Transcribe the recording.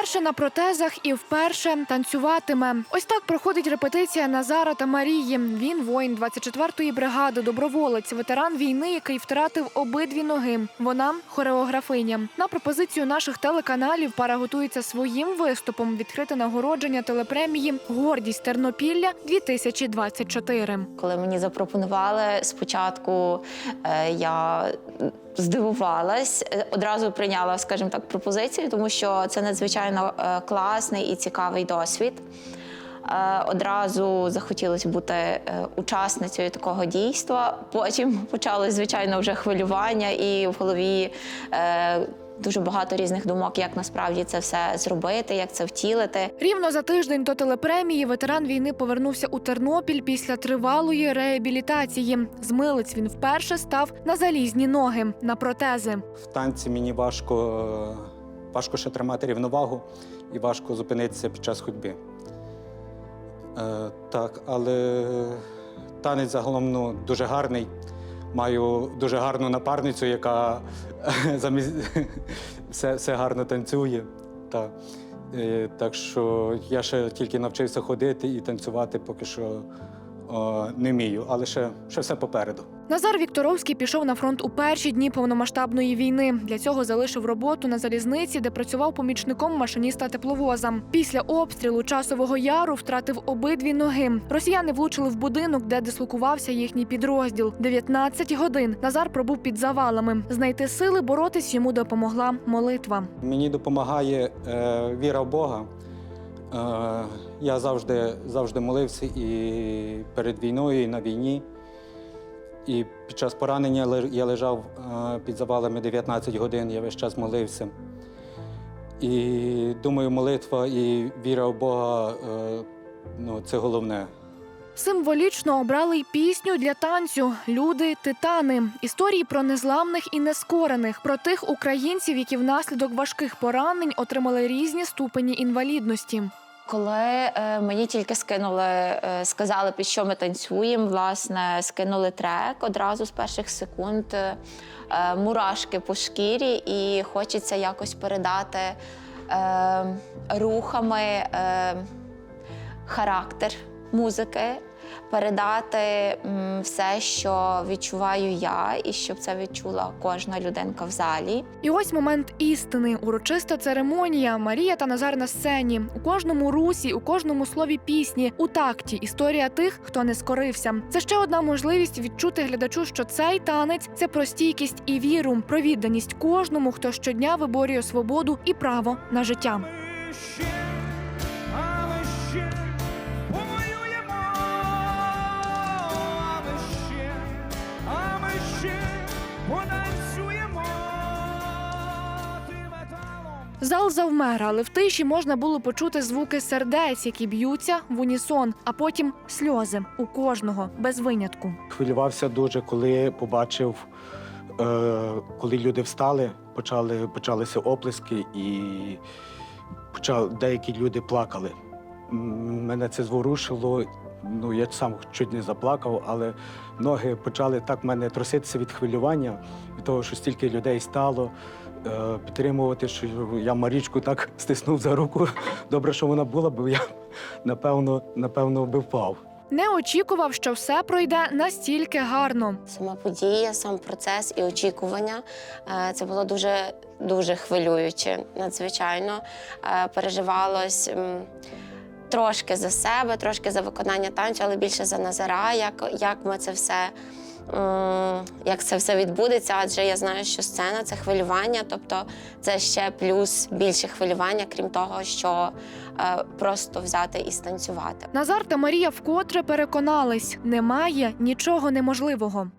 Вперше на протезах і вперше танцюватиме. Ось так проходить репетиція Назара та Марії. Він воїн 24-ї бригади, доброволець, ветеран війни, який втратив обидві ноги. Вона хореографиня. На пропозицію наших телеканалів пара готується своїм виступом відкрити нагородження телепремії Гордість Тернопілля 2024 Коли мені запропонували спочатку, е, я здивувалась, е, одразу прийняла, скажімо так, пропозицію, тому що це надзвичайно е, класний і цікавий досвід. Е, Одразу захотілося бути учасницею такого дійства. Потім почалось, звичайно, вже хвилювання, і в голові дуже багато різних думок, як насправді це все зробити, як це втілити. Рівно за тиждень до телепремії ветеран війни повернувся у Тернопіль після тривалої реабілітації. З милиць він вперше став на залізні ноги на протези. В танці мені важко, е, важко ще тримати рівновагу і важко зупинитися під час ходьби. Е, так, але танець загалом ну, дуже гарний. Маю дуже гарну напарницю, яка замість все, все гарно танцює. Та, е, так що я ще тільки навчився ходити і танцювати поки що не вмію, але ще, ще все попереду. Назар Вікторовський пішов на фронт у перші дні повномасштабної війни. Для цього залишив роботу на залізниці, де працював помічником машиніста тепловоза. Після обстрілу часового яру втратив обидві ноги. Росіяни влучили в будинок, де дислокувався їхній підрозділ. 19 годин Назар пробув під завалами. Знайти сили боротись йому допомогла молитва. Мені допомагає е, віра в Бога. Е, я завжди, завжди молився і перед війною, і на війні. І під час поранення я лежав е, під завалами 19 годин, я весь час молився. І думаю, молитва і віра в Бога е, ну, це головне. Символічно обрали й пісню для танцю Люди титани. Історії про незламних і нескорених, про тих українців, які внаслідок важких поранень отримали різні ступені інвалідності. Коли е, мені тільки скинули, е, сказали, під що ми танцюємо, власне, скинули трек одразу з перших секунд, е, мурашки по шкірі, і хочеться якось передати рухами характер музики, передати все, що відчуваю я, і щоб це відчула кожна людинка в залі. І ось момент істини, урочиста церемонія. Марія та Назар на сцені. У кожному русі, у кожному слові пісні, у такті історія тих, хто не скорився. Це ще одна можливість відчути глядачу, що цей танець це про стійкість і віру, про відданість кожному, хто щодня виборює свободу і право на життя. Зал завмер, але в тиші можна було почути звуки сердець, які б'ються в унісон, а потім сльози у кожного без винятку. Хвилювався дуже, коли побачив, е, коли люди встали, почали, почалися оплески і почав, деякі люди плакали. Мене це зворушило. Ну, я сам чуть не заплакав, але ноги почали так мене труситися від хвилювання, від того, що стільки людей стало. е, Підтримувати, що я Марічку так стиснув за руку. Добре, що вона була, бо я напевно, напевно би впав. Не очікував, що все пройде настільки гарно. Сама подія, сам процес і очікування е, це було дуже дуже хвилююче, надзвичайно. Е, Переживалось трошки за себе, трошки за виконання танцю, але більше за Назара, як, як ми це все. Як це все відбудеться, адже я знаю, що сцена це хвилювання, тобто це ще плюс більше хвилювання, крім того, що е, просто взяти і станцювати. Назар та Марія вкотре переконались, немає нічого неможливого.